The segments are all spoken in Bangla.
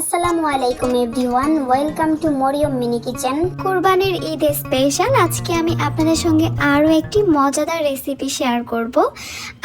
আসসালামু আলাইকুম everyone, welcome to Maryam mini kitchen. কোরবানির ঈদ স্পেশাল, আজকে আমি আপনাদের সঙ্গে আরও একটি মজাদার রেসিপি শেয়ার করব।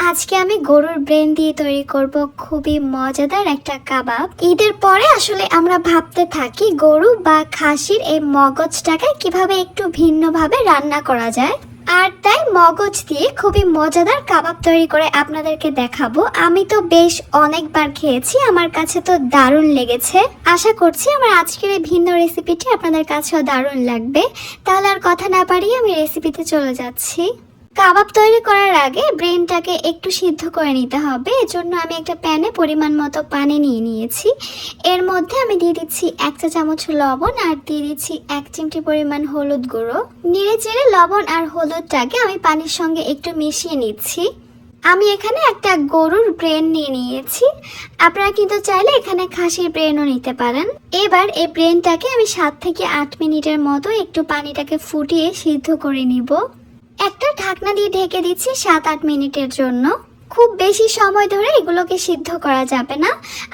আজকে আমি গরুর ব্রেন দিয়ে তৈরি করব খুবই মজাদার একটা কাবাব। ঈদের পরে আসলে আমরা ভাবতে থাকি গরু বা খাসির এই মগজটাকে কীভাবে একটু ভিন্নভাবে রান্না করা যায়। আর তাই মগজ দিয়ে খুবই মজাদার কাবাব তৈরি করে আপনাদেরকে দেখাবো। আমি তো বেশ অনেকবার খেয়েছি, আমার কাছে তো দারুণ লেগেছে। আশা করছি আমার আজকের এই ভিন্ন রেসিপিটি আপনাদের কাছেও দারুণ লাগবে। তাহলে আর কথা না পারিয়ে আমি রেসিপিতে চলে যাচ্ছি। কাবাব তৈরি করার আগে ব্রেনটাকে একটু সিদ্ধ করে নিতে হবে। এজন্য আমি একটা প্যানে পরিমাণ মতো পানি নিয়ে নিয়েছি। এর মধ্যে আমি দিয়ে দিচ্ছি এক চা চামচ লবণ আর দিয়ে দিচ্ছি এক চিমটি পরিমাণ হলুদ গুঁড়ো। নেড়ে চেড়ে লবণ আর হলুদটাকে আমি পানির সঙ্গে একটু মিশিয়ে নিচ্ছি। আমি এখানে একটা গরুর ব্রেন নিয়ে নিয়েছি। আপনারা কিন্তু চাইলে এখানে খাসির ব্রেনও নিতে পারেন। এবার এই ব্রেনটাকে আমি সাত থেকে আট মিনিটের মতো একটু পানিটাকে ফুটিয়ে সিদ্ধ করে নিব। একটা ঢাকনা দিয়ে ঢেকে দিচ্ছি সাত আট মিনিটের জন্য। খুব বেশি সময় ধরে এগুলোকে সিদ্ধ করা যাবে না।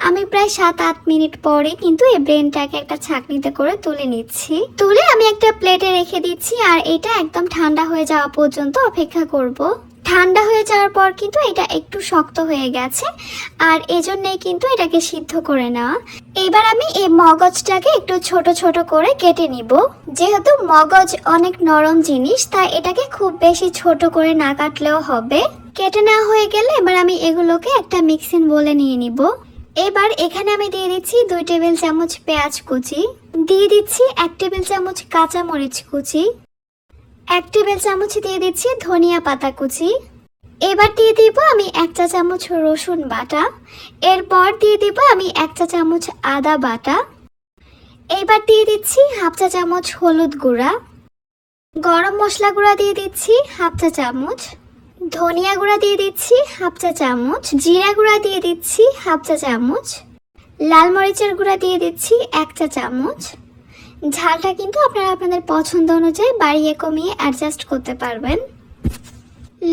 আমি প্রায় সাত আট মিনিট পরে কিন্তু এই ব্রেনটাকে একটা ছাঁকনিতে করে তুলে নিচ্ছি। তুলে আমি একটা প্লেটে রেখে দিচ্ছি আর এটা একদম ঠান্ডা হয়ে যাওয়া পর্যন্ত অপেক্ষা করব। ঠান্ডা হয়ে যাওয়ার পর কিন্তু এটা একটু শক্ত হয়ে গেছে, আর এজন্যই কিন্তু এটাকে সিদ্ধ করে নেওয়া। এবার আমি এই মগজটাকে একটু ছোট ছোট করে কেটে নিব। যেহেতু মগজ অনেক নরম জিনিস, তাই এটাকে খুব বেশি ছোট করে না কাটলেও হবে। কেটে নেওয়া হয়ে গেলে এবার আমি এগুলোকে একটা মিক্সিং বলে নিয়ে নিব। এবার এখানে আমি দিয়ে দিচ্ছি দুই টেবিল চামচ পেঁয়াজ কুচি। দিয়ে দিচ্ছি এক টেবিল চামচ কাঁচা মরিচ কুচি। এক টেবিল চামচ দিয়ে দিচ্ছি ধনিয়া পাতা কুচি। এবার দিয়ে দিব আমি এক চা চামচ রসুন বাটা। এরপর দিয়ে দিব আমি এক চা চামচ আদা বাটা। এবার দিয়ে দিচ্ছি হাফ চা চামচ হলুদ গুঁড়া। গরম মশলা গুঁড়া দিয়ে দিচ্ছি হাফ চা চামচ। ধনিয়া গুঁড়া দিয়ে দিচ্ছি হাফ চা চামচ। জিরা গুঁড়া দিয়ে দিচ্ছি হাফ চা চামচ। লাল মরিচের গুঁড়া দিয়ে দিচ্ছি এক চা চামচ। ঝালটা কিন্তু আপনারা আপনাদের পছন্দ অনুযায়ী বাড়িয়ে কমিয়ে অ্যাডজাস্ট করতে পারবেন।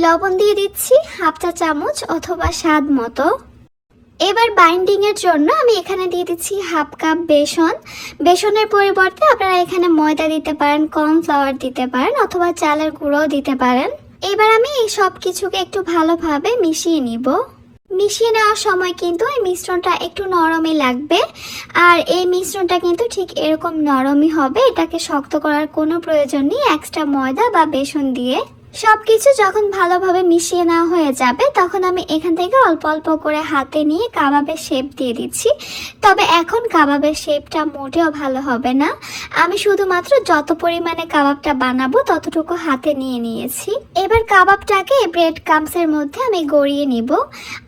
লবণ দিয়ে দিচ্ছি হাফ চা চামচ অথবা স্বাদ মতো। এবার বাইন্ডিং এর জন্য আমি এখানে দিয়ে দিচ্ছি হাফ কাপ বেসন। বেসনের পরিবর্তে আপনারা এখানে ময়দা দিতে পারেন কর্নফ্লাওয়ার দিতে পারেন অথবা চালের গুঁড়োও দিতে পারেন। এবার আমি এই সব কিছুকে একটু ভালোভাবে মিশিয়ে নিব। মিশিয়ে নেওয়ার সময় কিন্তু এই মিশ্রণটা একটু নরমই লাগবে। আর এই মিশ্রণটা কিন্তু ঠিক এরকম নরমই হবে। এটাকে শক্ত করার কোনো প্রয়োজন নেই। এক্সট্রা ময়দা বা বেসন দিয়ে। সবকিছু যখন ভালোভাবে মিশিয়ে নেওয়া হয়ে যাবে, তখন আমি এখান থেকে অল্প অল্প করে হাতে নিয়ে কাবাবের শেপ দিয়ে দিচ্ছি। তবে এখন কাবাবের শেপটা মোটেও ভালো হবে না। আমি শুধুমাত্র যত পরিমাণে কাবাবটা বানাবো, ততটুকু হাতে নিয়ে নিয়েছি। এবার কাবাবটাকে ব্রেড কামসের মধ্যে আমি গড়িয়ে নিব।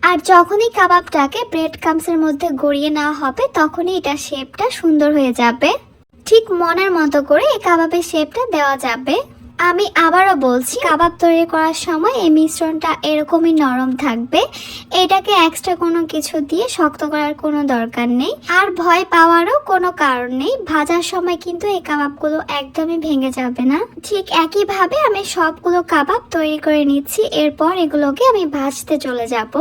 আর যখনই কাবাবটাকে ব্রেড কামসের মধ্যে গড়িয়ে নেওয়া হবে, তখনই এটা শেপটা সুন্দর হয়ে যাবে। ঠিক মনের মতো করে এই কাবাবের শেপটা দেওয়া যাবে। আমি আবারও বলছি, কাবাব তৈরি করার সময় এই মিশ্রণটা এরকমই নরম থাকবে। এটাকে এক্সট্রা কোনো কিছু দিয়ে শক্ত করার কোনো দরকার নেই। আর ভয় পাওয়ারও কোনো কারণ নেই। ভাজার সময় কিন্তু এই কাবাবগুলো একদমই ভেঙে যাবে না। ঠিক একইভাবে আমি সবগুলো কাবাব তৈরি করে নিচ্ছি। এরপর এগুলোকে আমি ভাজতে চলে যাব।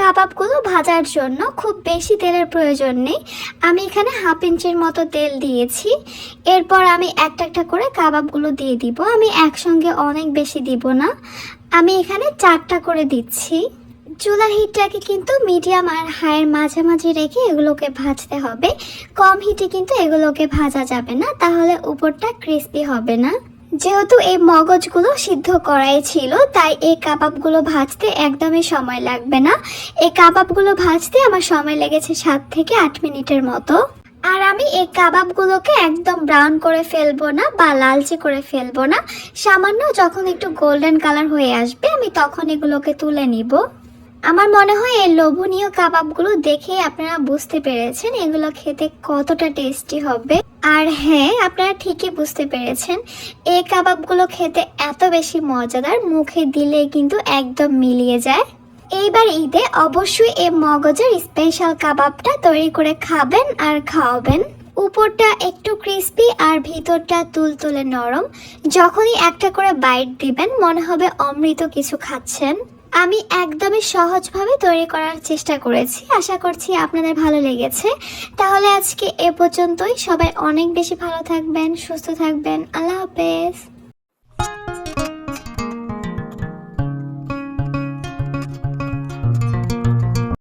কাবাবগুলো ভাজার জন্য খুব বেশি তেলের প্রয়োজন নেই। আমি এখানে হাফ ইঞ্চির মতো তেল দিয়েছি। এরপর আমি একটা একটা করে কাবাবগুলো দিয়ে দিব। আমি একসঙ্গে অনেক বেশি দিব না। আমি এখানে চারটা করে দিচ্ছি। চুলার হিটটাকে কিন্তু মিডিয়াম আর হাইয়ের মাঝামাঝি রেখে এগুলোকে ভাজতে হবে। কম হিটে কিন্তু এগুলোকে ভাজা যাবে না। তাহলে উপরটা ক্রিস্পি হবে না। যেহেতু এই মগজগুলো সিদ্ধ করাই ছিল, তাই এই কাবাবগুলো ভাজতে একদমই সময় লাগবে না। এই কাবাবগুলো ভাজতে আমার সময় লেগেছে সাত থেকে আট মিনিটের মতো। আর আমি এই কাবাবগুলোকে একদম ব্রাউন করে ফেলব না বা লালচে করে ফেলব না। সামান্য যখন একটু গোল্ডেন কালার হয়ে আসবে, আমি তখন এগুলোকে তুলে নিব। আমার মনে হয় এই লোভনীয় কাবাবগুলো দেখে আপনারা বুঝতে পেরেছেন এগুলো খেতে কতটা টেস্টি হবে। আর হ্যাঁ আপনারা ঠিকই বুঝতে পেরেছেন, এই কাবাবগুলো খেতে এত বেশি মজাদার, মুখে দিলে কিন্তু একদম মিলিয়ে যায়। এইবার ঈদে অবশ্যই এই মগজের স্পেশাল কাবাবটা তৈরি করে খাবেন আর খাওয়াবেন। উপরটা একটু ক্রিস্পি আর ভিতরটা তুলতুলে নরম। যখনই একটা করে বাইট দিবেন, মনে হবে অমৃত কিছু খাচ্ছেন। আমি একদমই সহজভাবে তৈরি করার চেষ্টা করেছি। আশা করছি আপনাদের ভালো লেগেছে। তাহলে আজকে এ পর্যন্তই। সবাই অনেক বেশি ভালো থাকবেন, সুস্থ থাকবেন। আল্লাহ হাফেজ।